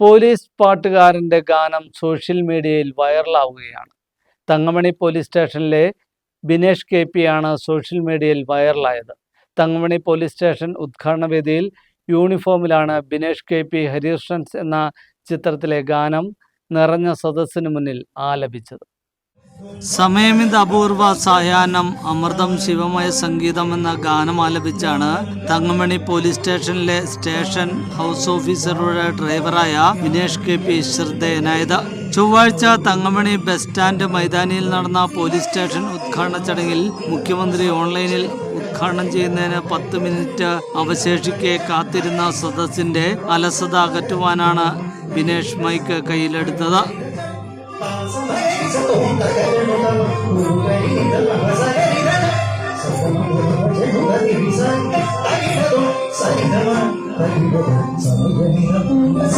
Police പാട്ടുകാരന്റെ ഗാനം social മീഡിയയിൽ വൈറലാവുകയാണ്. Thankamani police സ്റ്റേഷനിലെ ബിനേഷ് കെ ആണ് സോഷ്യൽ മീഡിയയിൽ വൈറലായത്. തങ്കമണി പോലീസ് സ്റ്റേഷൻ ഉദ്ഘാടന വേദിയിൽ യൂണിഫോമിലാണ് ബിനേഷ് കെ പി ഹരീഷൻസ് എന്ന ചിത്രത്തിലെ ഗാനം നിറഞ്ഞ സദസ്സിന് മുന്നിൽ ആലപിച്ചത്. സമയമിത് അപൂർവ സായാഹ്നം അമൃതം ശിവമയ സംഗീതം എന്ന ഗാനം ആലപിച്ചാണ് തങ്ങമണി പോലീസ് സ്റ്റേഷനിലെ സ്റ്റേഷൻ ഹൗസ് ഓഫീസറുടെ ഡ്രൈവറായ വിനേഷ് കെ പി ശ്രദ്ധേയനായത് ചൊവ്വാഴ്ച തങ്ങമണി ബസ് സ്റ്റാൻഡ് മൈതാനിയിൽ നടന്ന പോലീസ് സ്റ്റേഷൻ ഉദ്ഘാടന ചടങ്ങിൽ മുഖ്യമന്ത്രി ഓൺലൈനിൽ ഉദ്ഘാടനം ചെയ്യുന്നതിന് പത്ത് മിനിറ്റ് അവശേഷിക്കെ കാത്തിരുന്ന സദസ്സിന്റെ അലസത അകറ്റുവാനാണ് വിനേഷ് മൈക്ക് കയ്യിലെടുത്തത്. సమయ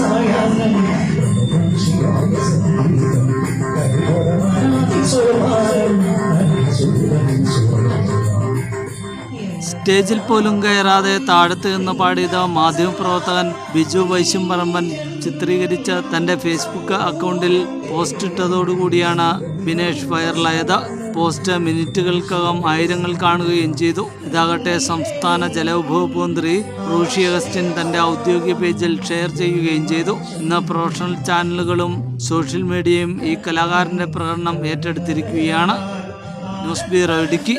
സ്റ്റേജിൽ പോലും കയറാതെ താഴത്ത് നിന്ന് പാടിയത് മാധ്യമപ്രവർത്തകൻ ബിജു വൈശുംപറമ്പൻ ചിത്രീകരിച്ച തന്റെ ഫേസ്ബുക്ക് അക്കൗണ്ടിൽ പോസ്റ്റ് ഇട്ടതോടുകൂടിയാണ് ബിനേഷ് വൈറലായത്. പോസ്റ്റ് മിനിറ്റുകൾക്കകം ആയിരങ്ങൾ കാണുകയും ചെയ്തു. ഇതാകട്ടെ സംസ്ഥാന ജലവിഭവ മന്ത്രി റൂഷി അഗസ്റ്റിൻ തന്റെ ഔദ്യോഗിക പേജിൽ ഷെയർ ചെയ്യുകയും ചെയ്തു. ഇന്ന് പ്രൊഫഷണൽ ചാനലുകളും സോഷ്യൽ മീഡിയയും ഈ കലാകാരന്റെ പ്രകടനം ഏറ്റെടുത്തിരിക്കുകയാണ്. News bureau Idukki.